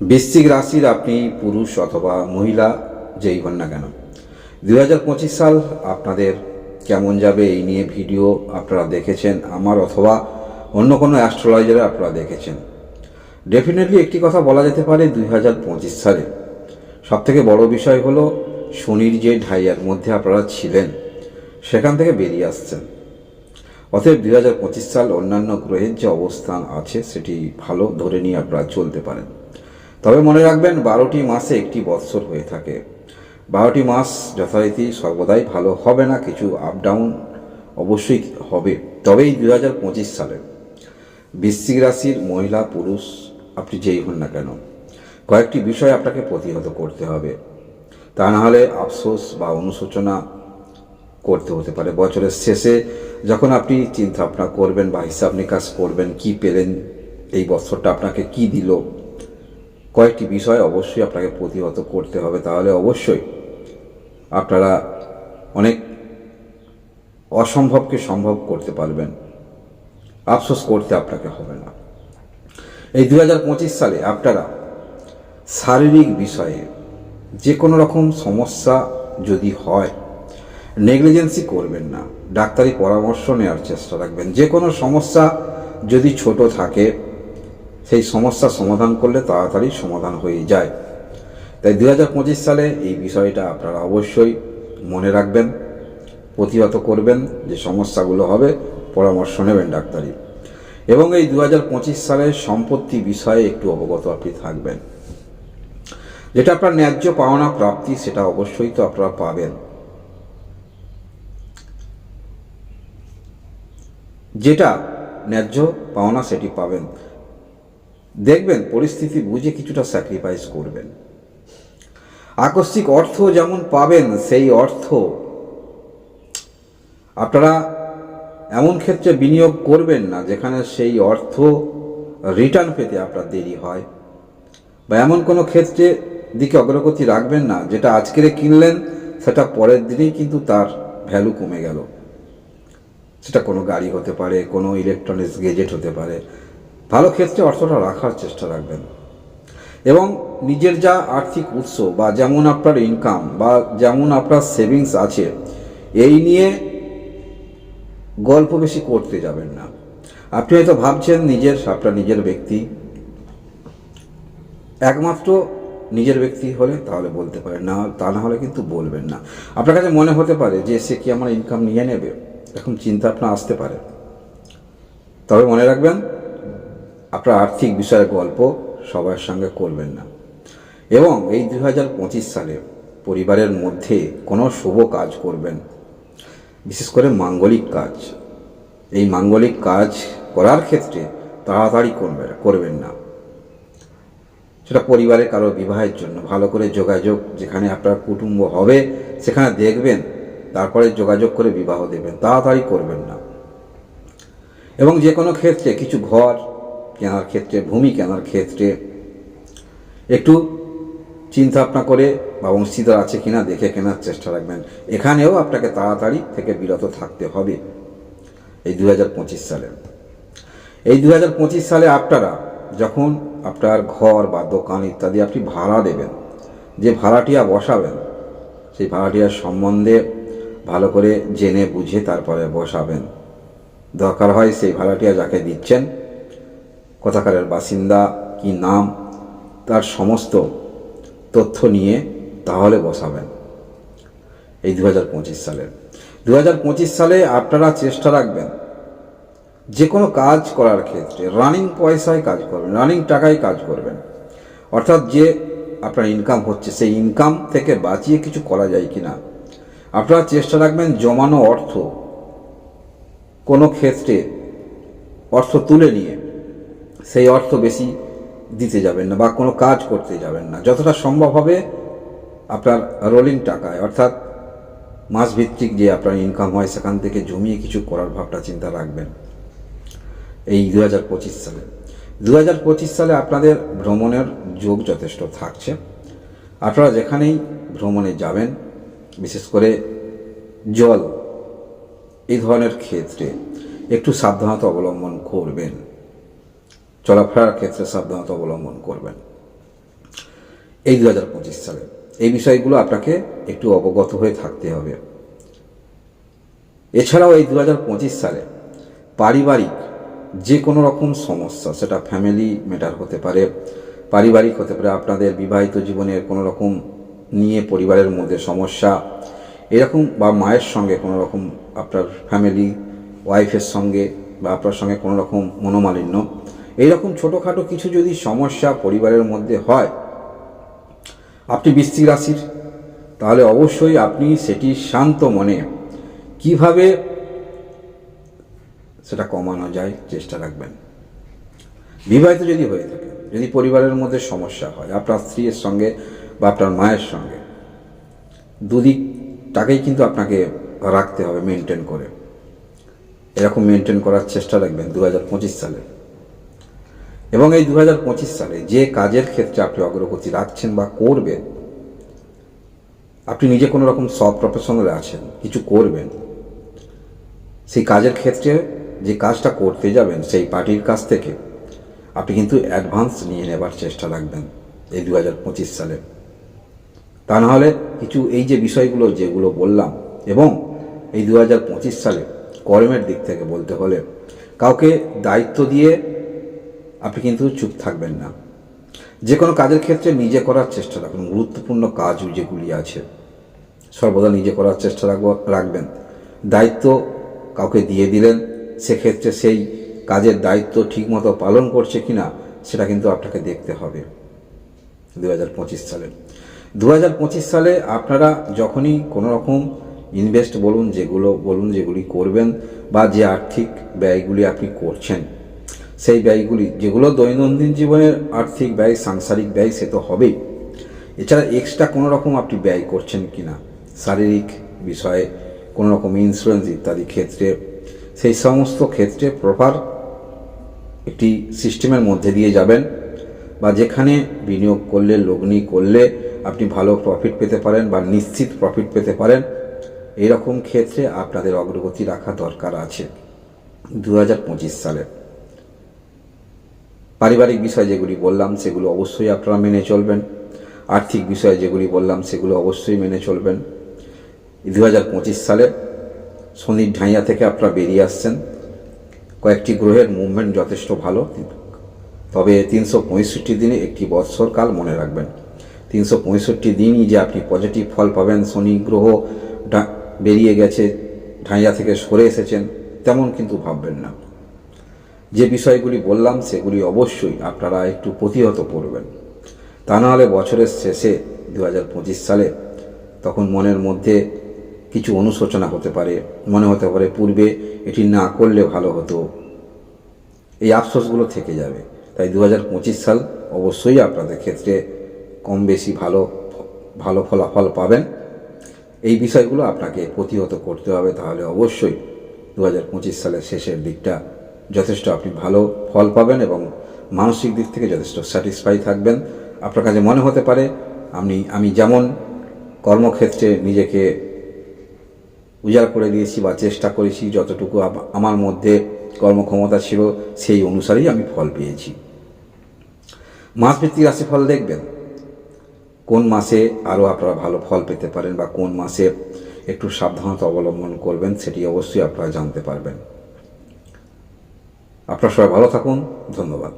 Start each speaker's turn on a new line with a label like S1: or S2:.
S1: বৃশ্চিক রাশির আপনি পুরুষ অথবা মহিলা, যেই হন না কেন। দু হাজার পঁচিশ সাল আপনাদের কেমন যাবে এই নিয়ে ভিডিও আপনারা দেখেছেন, আমার অথবা অন্য কোনো অ্যাস্ট্রোলজারে আপনারা দেখেছেন। ডেফিনেটলি একটি কথা বলা যেতে পারে দুই হাজার পঁচিশ সালে। সবথেকে বড় বিষয় হলো শনির যে ঢাইয়ার মধ্যে আপনারা ছিলেন, সেখান থেকে বেরিয়ে আসছেন। অতএব দুই হাজার পঁচিশ সাল অন্যান্য গ্রহের যে অবস্থান আছে, সেটি ভালো ধরে নিয়ে আপনারা চলতে পারেন। তবে মনে রাখবেন, বারোটি মাসে একটি বৎসর হয়ে থাকে। বারোটি মাস যথারীতি সর্বদাই ভালো হবে না, কিছু আপ ডাউন অবশ্যই হবে। তবেই দুই হাজার পঁচিশ সালে বৃশ্চিক রাশির মহিলা, পুরুষ, আপনি যেই হন না কেন, কয়েকটি বিষয় আপনাকে প্রতিহত করতে হবে। তা না হলে আফসোস বা অনুশোচনা করতে হতে পারে। বছরের শেষে যখন আপনি চিন্তা ভাবনা করবেন বা হিসাব নিকাশ করবেন, কি পেলেন, এই বছরটা আপনাকে কি দিল কয়েকটি বিষয় অবশ্যই আপনাকে প্রতিহত করতে হবে, তাহলে অবশ্যই আপনারা অনেক অসম্ভবকে সম্ভব করতে পারবেন। আফসোস করতে আপনাকে হবে না। এই দু হাজার পঁচিশ সালে আপনারা শারীরিক বিষয়ে যে কোনো রকম সমস্যা যদি হয়, নেগলিজেন্সি করবেন না। ডাক্তারি পরামর্শ নেওয়ার চেষ্টা রাখবেন। যে কোনো সমস্যা যদি ছোট থাকে সেই সমস্যা সমাধান করলে তাড়াতাড়ি সমাধান হয়ে যায়। তাই দু হাজার পঁচিশ সালে এই বিষয়টা আপনারা অবশ্যই মনে রাখবেন, প্রতিহত করবেন যে সমস্যাগুলো হবে, পরামর্শ নেবেন ডাক্তারি। এবং এই দু হাজার পঁচিশ সালে সম্পত্তি বিষয়ে একটু অবগত আপনি থাকবেন। যেটা আপনার ন্যায্য পাওনা প্রাপ্তি, সেটা অবশ্যই তো আপনারা পাবেন। যেটা ন্যায্য পাওনা, সেটি পাবেন। দেখবেন পরিস্থিতি বুঝে কিছুটা স্যাক্রিফাইস করবেন। আকস্মিক অর্থ যেমন পাবেন, সেই অর্থ আপনারা এমন ক্ষেত্রে বিনিয়োগ করবেন না, যেখানে সেই অর্থ রিটার্ন পেতে আপনার দেরি হয়। বা এমন কোনো ক্ষেত্রে দিকে অগ্রগতি রাখবেন না, যেটা আজকের কিনলেন, সেটা পরের দিনেই কিন্তু তার ভ্যালু কমে গেল। সেটা কোনো গাড়ি হতে পারে, কোনো ইলেকট্রনিক্স গেজেট হতে পারে ভালো ক্ষেত্রে অর্থটা রাখার চেষ্টা রাখবেন। এবং নিজের যা আর্থিক উৎস বা যেমন আপনার ইনকাম বা যেমন আপনার সেভিংস আছে, এই নিয়ে গল্প বেশি করতে যাবেন না। আপনি হয়তো ভাবছেন নিজের, আপনার নিজের ব্যক্তি। একমাত্র নিজের ব্যক্তি হলে তাহলে বলতে পারেন, না তা না হলে কিন্তু বলবেন না। আপনার কাছে মনে হতে পারে যে সে কি আমার ইনকাম নিয়ে নেবে? এরকম চিন্তা আপনার আসতে পারে। তবে মনে রাখবেন আপনার আর্থিক বিষয়ে গল্প সবার সঙ্গে করবেন না। এবং এই দু হাজার পঁচিশ সালে পরিবারের মধ্যে কোনো শুভ কাজ করবেন বিশেষ করে মাঙ্গলিক কাজ। এই মাঙ্গলিক কাজ করার ক্ষেত্রে তাড়াতাড়ি করবে, করবেন না। সেটা পরিবারের কারও বিবাহের জন্য। ভালো করে যোগাযোগ যেখানে আপনার কুটুম্ব হবে, সেখানে দেখবেন, তারপরে যোগাযোগ করে বিবাহ দেবেন। তাড়াতাড়ি করবেন না। এবং যে কোনো ক্ষেত্রে কিছু ঘর কেনার ক্ষেত্রে ভূমি কেনার ক্ষেত্রে একটু চিন্তা ভাবনা করে বা অংশীদার আছে কিনা, দেখে কেনার চেষ্টা রাখবেন। এখানেও আপনাকে তাড়াতাড়ি থেকে বিরত থাকতে হবে এই দু হাজার পঁচিশ সালে। এই দু হাজার পঁচিশ সালে আপনারা যখন আপনার ঘর বা দোকান ইত্যাদি আপনি ভাড়া দেবেন, যে ভাড়াটিয়া বসাবেন, সেই ভাড়াটিয়ার সম্বন্ধে ভালো করে জেনে বুঝে তারপরে বসাবেন। দরকার হয় সেই ভাড়াটিয়া যাকে দিচ্ছেন কোথাকারের বাসিন্দা, কি নাম, তার সমস্ত তথ্য নিয়ে তাহলে বসাবেন। এই দু হাজার পঁচিশ সালে দু হাজার পঁচিশ সালে আপনারা চেষ্টা রাখবেন যে কোনো কাজ করার ক্ষেত্রে রানিং পয়সায় কাজ করবেন রানিং টাকায় কাজ করবেন। অর্থাৎ যে আপনার ইনকাম হচ্ছে, সেই ইনকাম থেকে বাঁচিয়ে কিছু করা যায় কি না আপনারা চেষ্টা রাখবেন জমানো অর্থ কোনো ক্ষেত্রে অর্থ তুলে নিয়ে সেই অর্থ বেশি দিতে যাবেন না বা কোনো কাজ করতে যাবেন না। যতটা সম্ভব হবে আপনার রোলিং টাকায়, অর্থাৎ মাসভিত্তিক যে আপনার ইনকাম হয়, সেখান থেকে জমিয়ে কিছু করার ভাবটা চিন্তা রাখবেন এই দু হাজার পঁচিশ সালে। দু হাজার পঁচিশ সালে আপনাদের ভ্রমণের যোগ যথেষ্ট থাকছে। আপনারা যেখানেই ভ্রমণে যাবেন, বিশেষ করে জল, এই ধরনের ক্ষেত্রে একটু সাবধানতা অবলম্বন করবেন। চলাফেরার ক্ষেত্রে সাবধানতা অবলম্বন করবেন। এই দু হাজার পঁচিশ সালে। এই বিষয়গুলো আপনাকে একটু অবগত হয়ে থাকতে হবে। এছাড়াও এই দু হাজার পঁচিশ সালে পারিবারিক যে কোনো রকম সমস্যা, সেটা ফ্যামিলি ম্যাটার হতে পারে, পারিবারিক হতে পারে, আপনাদের বিবাহিত জীবনের কোনো রকম নিয়ে পরিবারের মধ্যে সমস্যা, এরকম বা মায়ের সঙ্গে কোনো রকম আপনার ফ্যামিলি ওয়াইফের সঙ্গে বা আপনার সঙ্গে কোনো রকম মনোমালিন্য এইরকম ছোটোখাটো কিছু যদি সমস্যা পরিবারের মধ্যে হয়, আপনি বৃশ্চিক রাশির, তাহলে অবশ্যই আপনি সেটি শান্ত মনে কীভাবে সেটা কমানো যায় চেষ্টা রাখবেন। বিবাহিত যদি হয়ে থাকে, যদি পরিবারের মধ্যে সমস্যা হয়, আপনার স্ত্রীর সঙ্গে বা আপনার মায়ের সঙ্গে, দুদিকটাকেই কিন্তু আপনাকে রাখতে হবে মেনটেন করে। এরকম মেনটেন করার চেষ্টা রাখবেন দু হাজার পঁচিশ সালে। এবং এই দু হাজার পঁচিশ সালে যে কাজের ক্ষেত্রে আপনি অগ্রগতি রাখছেন বা করবেন, আপনি নিজে কোনো রকম সব প্রফেশনালে আছেন, কিছু করবেন, সেই কাজের ক্ষেত্রে যে কাজটা করতে যাবেন, সেই পার্টির কাছ থেকে আপনি কিন্তু অ্যাডভান্স নিয়ে নেবার চেষ্টা রাখবেন এই দু হাজার পঁচিশ সালে। তা নাহলে কিছু এই যে বিষয়গুলো যেগুলো বললাম এবং এই দু হাজার পঁচিশ সালে কর্মের দিক থেকে বলতে হলে, কাউকে দায়িত্ব দিয়ে আপনি কিন্তু চুপ থাকবেন না। যে কোনো কাজের ক্ষেত্রে নিজে করার চেষ্টা রাখুন। গুরুত্বপূর্ণ কাজ যেগুলি আছে। সর্বদা নিজে করার চেষ্টা রাখব, রাখবেন। দায়িত্ব কাউকে দিয়ে দিলেন, সেক্ষেত্রে সেই কাজের দায়িত্ব ঠিকমতো পালন করছে কি না সেটা কিন্তু আপনাকে দেখতে হবে। দু হাজার পঁচিশ সালে। দু হাজার পঁচিশ সালে আপনারা যখনই কোনো রকম ইনভেস্ট বলুন, যেগুলো বলুন, যেগুলি করবেন বা যে আর্থিক ব্যয়গুলি আপনি করছেন সেই ব্যয়গুলি, যেগুলো দৈনন্দিন জীবনের আর্থিক ব্যয়, সাংসারিক ব্যয়, সে তো হবেই। এছাড়া এক্সট্রা কোনো রকম আপনি ব্যয় করছেন কি না শারীরিক বিষয়ে কোনো রকম ইন্স্যুরেন্স ইত্যাদি ক্ষেত্রে, সেই সমস্ত ক্ষেত্রে প্রপার একটি সিস্টেমের মধ্যে দিয়ে যাবেন বা যেখানে বিনিয়োগ করলে, লগ্নি করলে আপনি ভালো প্রফিট পেতে পারেন বা নিশ্চিত প্রফিট পেতে পারেন, এরকম ক্ষেত্রে আপনাদের অগ্রগতি রাখা দরকার আছে। দু হাজার পঁচিশ সালে। পারিবারিক বিষয় যেগুলি বললাম, সেগুলো অবশ্যই আপনারা মেনে চলবেন। আর্থিক বিষয় যেগুলি বললাম, সেগুলো অবশ্যই মেনে চলবেন। দু হাজার পঁচিশ সালে শনির ঢাইয়া থেকে আপনারা বেরিয়ে আসছেন। কয়েকটি গ্রহের মুভমেন্ট যথেষ্ট ভালো। তবে তিনশো পঁয়ষট্টি দিনে একটি বৎসরকাল মনে রাখবেন। তিনশো পঁয়ষট্টি দিনই যে আপনি পজিটিভ ফল পাবেন, শনি গ্রহ বেরিয়ে গেছে, ঢাইয়া থেকে সরে এসেছেন, তেমন কিন্তু ভাববেন না। যে বিষয়গুলি বললাম সেগুলি অবশ্যই আপনারা একটু প্রতিহত করবেন। তা নাহলে বছরের শেষে দু হাজার পঁচিশ সালে তখন মনের মধ্যে কিছু অনুশোচনা হতে পারে, মনে হতে পারে পূর্বে এটি না করলে ভালো হতো। এই আফসোসগুলো থেকে যাবে। তাই দু হাজার পঁচিশ সাল অবশ্যই আপনাদের ক্ষেত্রে কম বেশি ভালো ভালো ফলাফল পাবেন। এই বিষয়গুলো আপনাকে প্রতিহত করতে হবে, তাহলে অবশ্যই দু হাজার পঁচিশ সালের শেষের দিকটা যথেষ্ট আপনি ভালো ফল পাবেন এবং মানসিক দিক থেকে যথেষ্ট স্যাটিসফাই থাকবেন। আপনার কাছে মনে হতে পারে আমি আমি যেমন কর্মক্ষেত্রে নিজেকে উজাড় করে দিয়েছি বা চেষ্টা করেছি, যতটুকু আমার মধ্যে কর্মক্ষমতা ছিল, সেই অনুসারেই আমি ফল পেয়েছি। মাস মাসভিত্তিক রাশিফল দেখবেন। কোন মাসে আরও আপনারা ভালো ফল পেতে পারেন বা কোন মাসে একটু সাবধানতা অবলম্বন করবেন, সেটি অবশ্যই আপনারা জানতে পারবেন। আপনারা সবাই ভালো থাকুন ধন্যবাদ।